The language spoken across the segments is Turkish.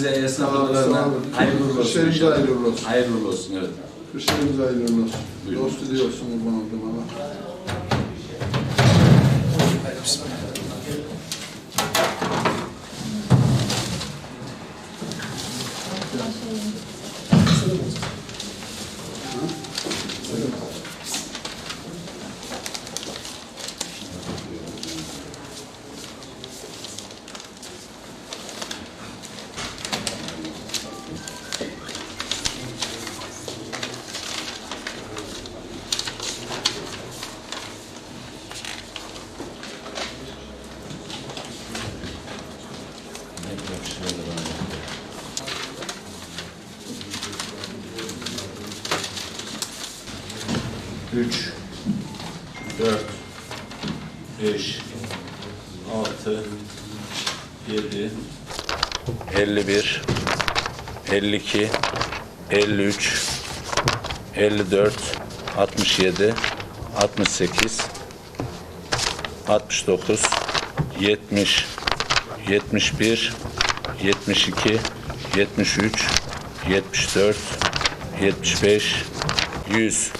size esnaf odalarına hayırlı uğurlu olsun. Kışlarınız hayırlı olsun. Hayırlı uğurlu olsun evet. Kışlarınız hayırlı olsun. Buyurun. Dostu diyorsunuz bana oldum ama. 3 4 5 6 7 51 52 53 54 67 68 69 70 71 72 73 74 75 100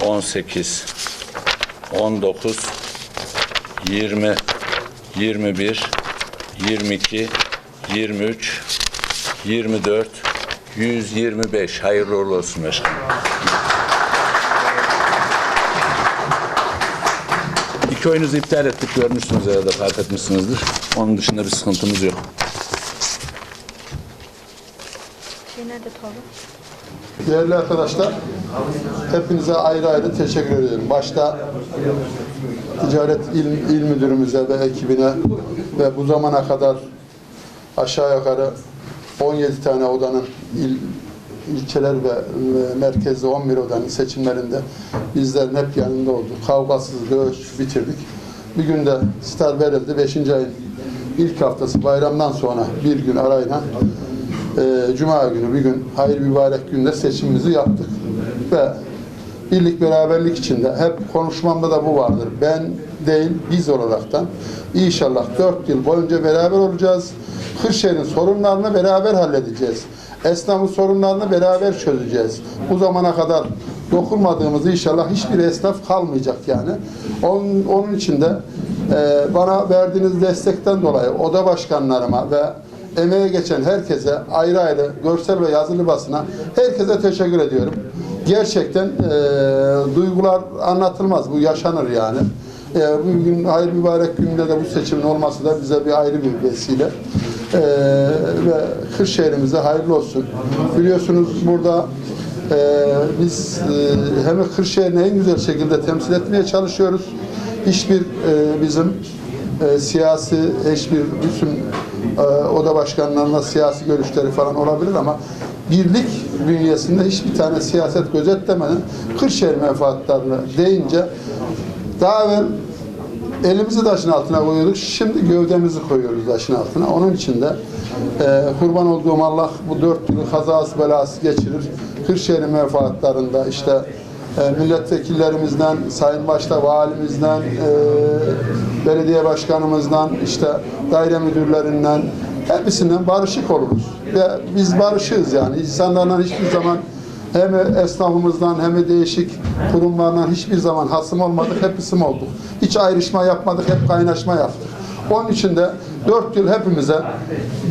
18 19 20 21 22 23 24 125 hayırlı uğurlu olsun başkanım. İki oyunuzu iptal ettik görmüşsünüz herhalde fark etmişsinizdir. Onun dışında bir sıkıntımız yok. Şey nerede torun? Değerli arkadaşlar, hepinize ayrı ayrı teşekkür ediyorum. Başta Ticaret İl, İl Müdürümüze ve ekibine ve bu zamana kadar aşağı yukarı 17 tane odanın il, ilçeler ve merkezde 11 odanın seçimlerinde bizlerin hep yanında olduk. Kavgasız dövüş bitirdik. Bir günde star verildi. 5. ayın ilk haftası bayramdan sonra bir gün arayla e, Cuma günü bir gün hayır mübarek günde seçimimizi yaptık. Ve birlik beraberlik içinde hep konuşmamda da bu vardır. Ben değil biz olaraktan inşallah 4 yıl boyunca beraber olacağız. Kırşehir'in sorunlarını beraber halledeceğiz. Esnafın sorunlarını beraber çözeceğiz. Bu zamana kadar dokunmadığımız inşallah hiçbir esnaf kalmayacak yani. Onun, onun için de e, bana verdiğiniz destekten dolayı oda başkanlarıma ve emeğe geçen herkese ayrı ayrı görsel ve yazılı basına herkese teşekkür ediyorum. Gerçekten e, duygular anlatılmaz. Bu yaşanır yani. E, bugün hayır mübarek günde de bu seçimin olması da bize bir ayrı bir vesile. E, ve Kırşehir'imize hayırlı olsun. Biliyorsunuz burada e, biz e, hem Kırşehir'i en güzel şekilde temsil etmeye çalışıyoruz. Hiçbir e, bizim e, siyasi hiçbir bütün e, oda başkanlarına siyasi görüşleri falan olabilir ama birlik bünyesinde hiçbir tane siyaset gözetlemeden Kırşehir menfaatlarını deyince daha evvel elimizi taşın altına koyuyorduk. Şimdi gövdemizi koyuyoruz taşın altına. Onun için de e, kurban olduğum Allah bu dört yılı kazası belası geçirir. Kırşehir'in menfaatlarında işte milletvekillerimizden, sayın başta valimizden, e, belediye başkanımızdan, işte daire müdürlerinden hepsinden barışık oluruz. Ve biz barışığız yani. İnsanlarla hiçbir zaman hem esnafımızdan hem de değişik kurumlardan hiçbir zaman hasım olmadık, hep isim olduk. Hiç ayrışma yapmadık, hep kaynaşma yaptık. Onun için de 4 yıl hepimize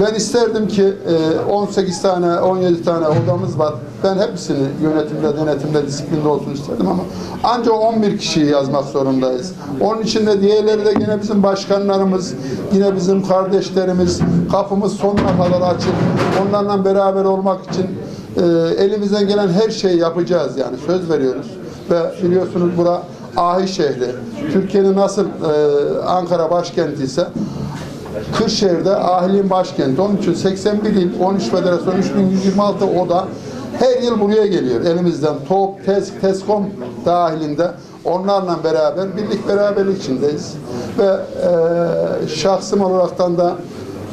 ben isterdim ki e, 18 tane 17 tane odamız var. Ben hepsini yönetimde, denetimde, disiplinde olsun isterdim ama ancak 11 kişiyi yazmak zorundayız. Onun için de diğerleri de yine bizim başkanlarımız, yine bizim kardeşlerimiz, kapımız sonuna kadar açık. Onlarla beraber olmak için e, elimizden gelen her şeyi yapacağız yani söz veriyoruz. Ve biliyorsunuz bura Ahi şehri. Türkiye'nin nasıl e, Ankara başkenti ise Kırşehir'de ahiliğin başkenti. Onun için 81 il, 13 federasyon, 3126 oda her yıl buraya geliyor elimizden. TOP, TESK, TESKOM dahilinde onlarla beraber birlik beraberlik içindeyiz. Ve e, şahsım olaraktan da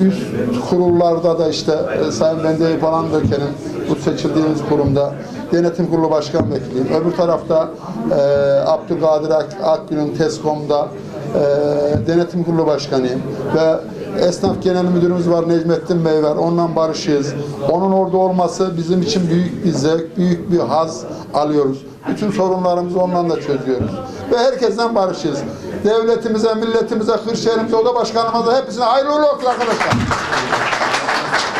üst kurullarda da işte e, Sayın Bendevi falan Döken'in bu seçildiğimiz kurumda Denetim Kurulu Başkan Vekiliyim. Öbür tarafta e, Abdülkadir Ak- Akgül'ün TESKOM'da e, Denetim Kurulu Başkanıyım. Ve Esnaf Genel Müdürümüz var Necmettin Bey var. Onunla barışığız. Onun orada olması bizim için büyük bir zevk, büyük bir haz alıyoruz. Bütün sorunlarımızı onunla da çözüyoruz. Ve herkesten barışığız. Devletimize, milletimize, Kırşehir'imize, oda başkanımıza hepsine hayırlı uğurlu olsun arkadaşlar.